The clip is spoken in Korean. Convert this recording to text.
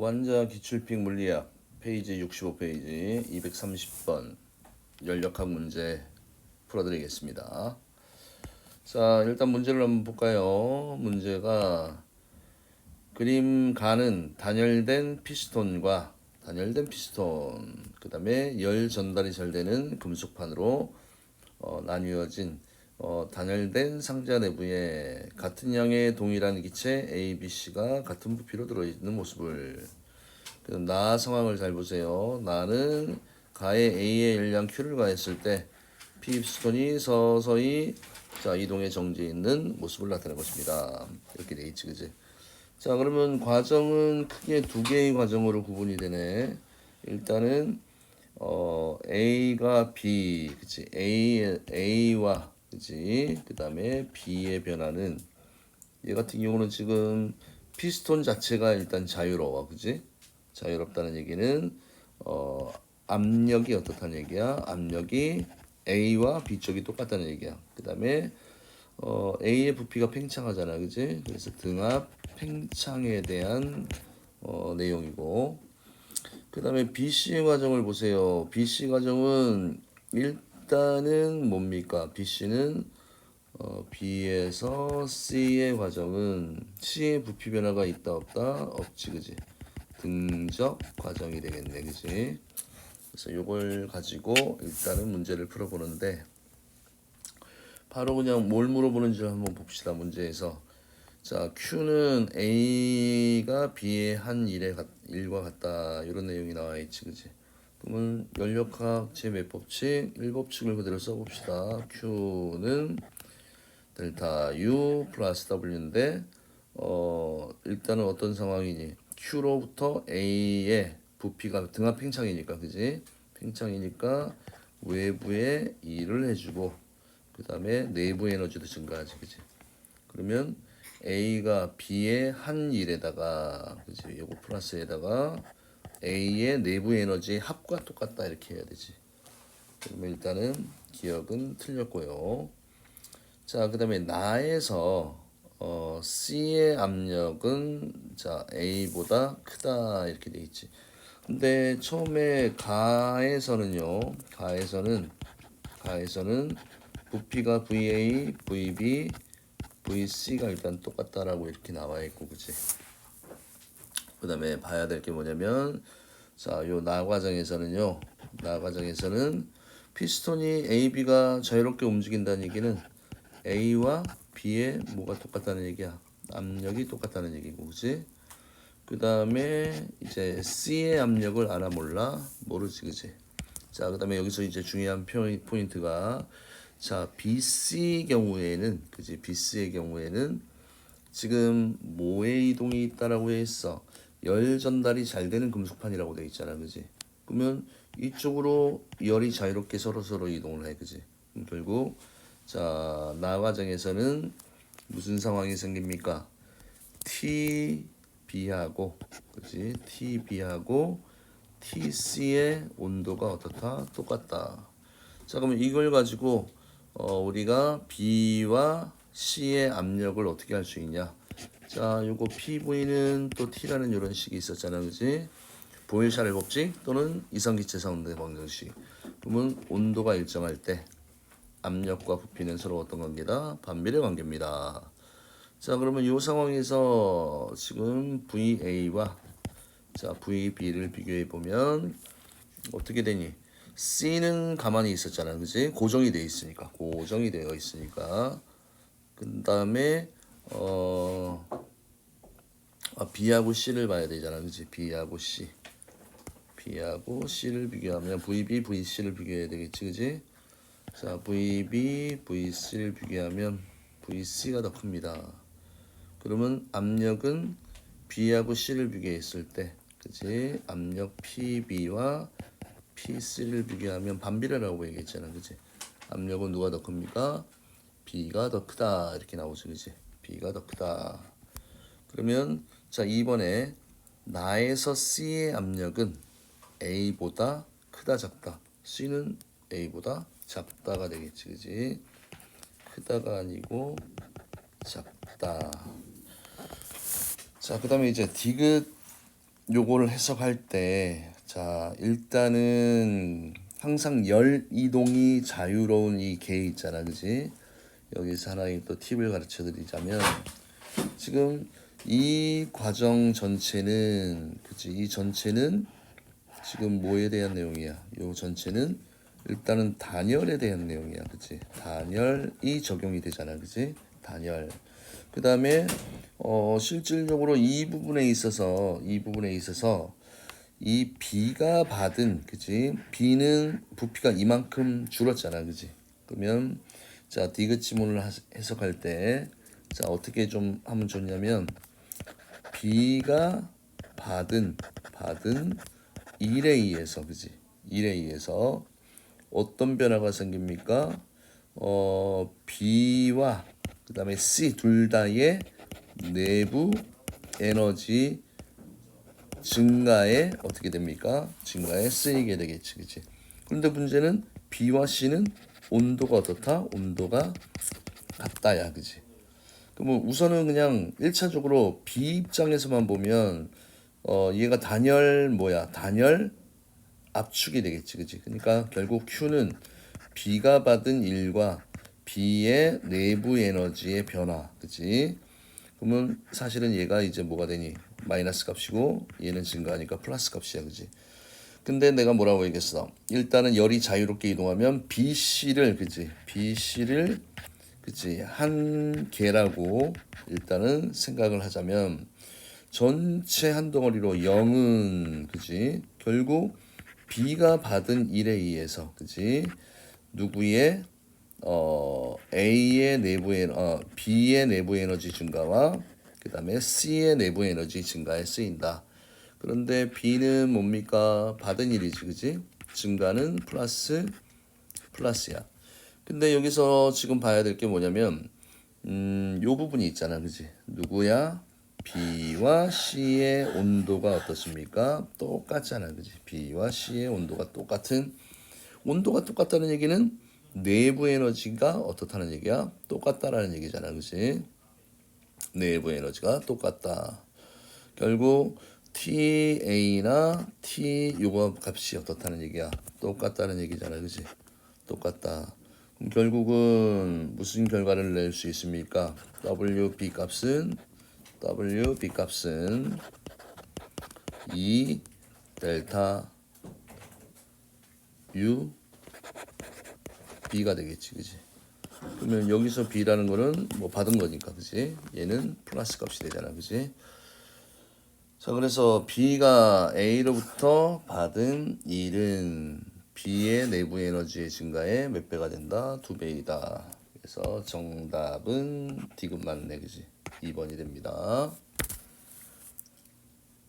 완자 기출픽 물리학 페이지 65페이지 230번 연력학 문제 풀어드리겠습니다. 자 일단 문제를 한번 볼까요? 문제가 그림 가는 단열된 피스톤과 단열된 피스톤 그 다음에 열 전달이 잘 되는 금속판으로 어, 나뉘어진 어, 단열된 상자 내부에 같은 양의 동일한 기체 A, B, C가 같은 부피로 들어있는 모습을 그나 상황을 잘 보세요. 나는 가에 A의 열량 Q를 가했을 때 P 스톤이 서서히 자 이동의 정지에 있는 모습을 나타낸 것입니다. 이렇게 돼 있지, 그지? 자 그러면 과정은 크게 두 개의 과정으로 구분이 되네. 일단은 어 A가 B, 그치? A A와 그치? 그 다음에 B의 변화는 얘 같은 경우는 지금 피스톤 자체가 일단 자유로워, 그치? 자유롭다는 얘기는 어 압력이 어떻다는 얘기야? 압력이 A와 B 쪽이 똑같다는 얘기야. 그 다음에 어, A의 부피가 팽창하잖아, 그지? 그래서 등압 팽창에 대한 어, 내용이고, 그 다음에 BC 과정을 보세요. BC 과정은 일 단은 뭡니까? BC는 어, B에서 C의 과정은 C의 부피 변화가 있다 없다 없지, 그지? 등적 과정이 되겠네, 그지? 그래서 요걸 가지고 일단은 문제를 풀어보는데. 바로 그냥 뭘 물어보는지 한번 봅시다. 문제에서. 자, Q는 A가 B의 한 일에 같, 일과 같다. 이런 내용이 나와 있지, 그지? 그러면 연력학 제4 법칙 1법칙을 그대로 써봅시다. Q는 델타 U 플러스 W인데, 어, 일단은 어떤 상황이니? Q로부터 A의 부피가 등압 팽창이니까, 그지? 팽창이니까 외부에 일을 해주고, 그 다음에 내부 에너지도 증가하지, 그지? 그러면 A가 B의 한 일에다가, 그지? 요거 플러스에다가 A의 내부 에너지 합과 똑같다 이렇게 해야 되지. 그러면 일단은 기억은 틀렸고요. 자, 그 다음에 나에서 어, C의 압력은 자 A보다 크다 이렇게 돼 있지. 근데 처음에 가에서는요, 가에서는 가에서는 부피가 VA, VB, VC가 일단 똑같다라고 이렇게 나와 있고, 그치? 그 다음에 봐야 될 게 뭐냐면, 자, 요 나 과정에서는요, 나 과정에서는 피스톤이 AB가 자유롭게 움직인다는 얘기는 A와 B의 뭐가 똑같다는 얘기야. 압력이 똑같다는 얘기고, 그치? 그 다음에 이제 C의 압력을 알아 몰라? 모르지, 그치? 자, 그 다음에 여기서 이제 중요한 포인- 포인트가 자, BC 경우에는 그지 BC의 경우에는 지금 모의 이동이 있다라고 했어. 열 전달이 잘 되는 금속판이라고 돼 있잖아, 그지? 그러면 이쪽으로 열이 자유롭게 서로 서로 이동을 해, 그지? 결국 자, 나 과정에서는 무슨 상황이 생깁니까? T B하고 그지? T B하고 TC의 온도가 어떻다? 똑같다. 자, 그러면 이걸 가지고 어, 우리가 B와 C의 압력을 어떻게 할 수 있냐? 자, 요거 PV는 또 T라는 이런 식이 있었잖아, 그지? 보일샤를 법칙 또는 이상기체 상대 방정식. 그러면 온도가 일정할 때 압력과 부피는 서로 어떤 관계다? 반비례 관계입니다. 자, 그러면 이 상황에서 지금 VA와 자, VB를 비교해 보면 어떻게 되니? C는 가만히 있었잖아, 그지? 고정이 돼 있으니까, 고정이 되어 있으니까. 그 다음에 어 아, B하고 C를 봐야 되잖아, 그지? B하고 C, B하고 C를 비교하면 VB, VC를 비교해야 되겠지, 그지? 자, VB, VC를 비교하면 VC가 더 큽니다. 그러면 압력은 B하고 C를 비교했을 때, 그지? 압력 PB와 P3를 비교하면 반비례라고 얘기했잖아, 그지? 압력은 누가 더 큽니까? B가 더 크다 이렇게 나오죠, 그지? B가 더 크다. 그러면 자 이번에 나에서 C의 압력은 A보다 크다 작다. C는 A보다 작다가 되겠지, 그지? 크다가 아니고 작다. 자, 그 다음에 이제 디귿 요거를 해석할 때, 자, 일단은 항상 열 이동이 자유로운 이 개 있잖아, 그지? 여기서 하나의 또 팁을 가르쳐 드리자면, 지금 이 과정 전체는, 그치? 이 전체는 지금 뭐에 대한 내용이야? 요 전체는 일단은 단열에 대한 내용이야, 그치? 단열이 적용이 되잖아, 그치? 단열. 그 다음에 어, 실질적으로 이 부분에 있어서 이 부분에 있어서 이 B가 받은 그지 B는 부피가 이만큼 줄었잖아 그지 그러면 자 디귿 지문을 하- 해석할 때 자 어떻게 좀 하면 좋냐면 B가 받은 받은 1에 의해서 그지 1에 의해서 어떤 변화가 생깁니까 어 B와 그 다음에 C 둘 다의 내부 에너지 증가에 어떻게 됩니까? 증가에 쓰이게 되겠지, 그치? 그런데 문제는 B와 C는 온도가 어떻다? 온도가 같다야, 그치? 그럼 우선은 그냥 1차적으로 B 입장에서만 보면 어 얘가 단열 뭐야? 단열 압축이 되겠지, 그치? 그러니까 결국 Q는 B가 받은 1과 B의 내부 에너지의 변화, 그치? 그러면 사실은 얘가 이제 뭐가 되니? 마이너스 값이고 얘는 증가하니까 플러스 값이야, 그지? 근데 내가 뭐라고 얘기했어? 일단은 열이 자유롭게 이동하면 BC를 그지? BC를 그지? 한 개라고 일단은 생각을 하자면 전체 한 덩어리로 0은 그지? 결국 B가 받은 1에 의해서 그지? 누구의 어, A의 내부 에 어, B의 내부 에너지 증가와 그 다음에 C의 내부 에너지 증가에 쓰인다. 그런데 B는 뭡니까? 받은 일이지, 그지? 증가는 플러스 플러스야. 근데 여기서 지금 봐야 될 게 뭐냐면, 음, 요 부분이 있잖아, 그지? 누구야? B와 C의 온도가 어떻습니까? 똑같잖아, 그지? B와 C의 온도가 똑같은 온도가 똑같다는 얘기는 내부 에너지가 어떻다는 얘기야? 똑같다라는 얘기잖아, 그지? 내부 에너지가 똑같다. 결국 TA나 T 요거 값이 어떻다는 얘기야? 똑같다는 얘기잖아, 그지? 똑같다. 결국은 무슨 결과를 낼 수 있습니까? WB 값은 WB 값은 2 델타 U B가 되겠지, 그지? 그러면 여기서 B라는 거는 뭐 받은 거니까, 그지? 얘는 플러스 값이 되잖아, 그지? 자, 그래서 B가 A로부터 받은 1은 B의 내부 에너지의 증가에 몇 배가 된다? 두 배이다. 그래서 정답은 맞네, 그지? 2번이 됩니다.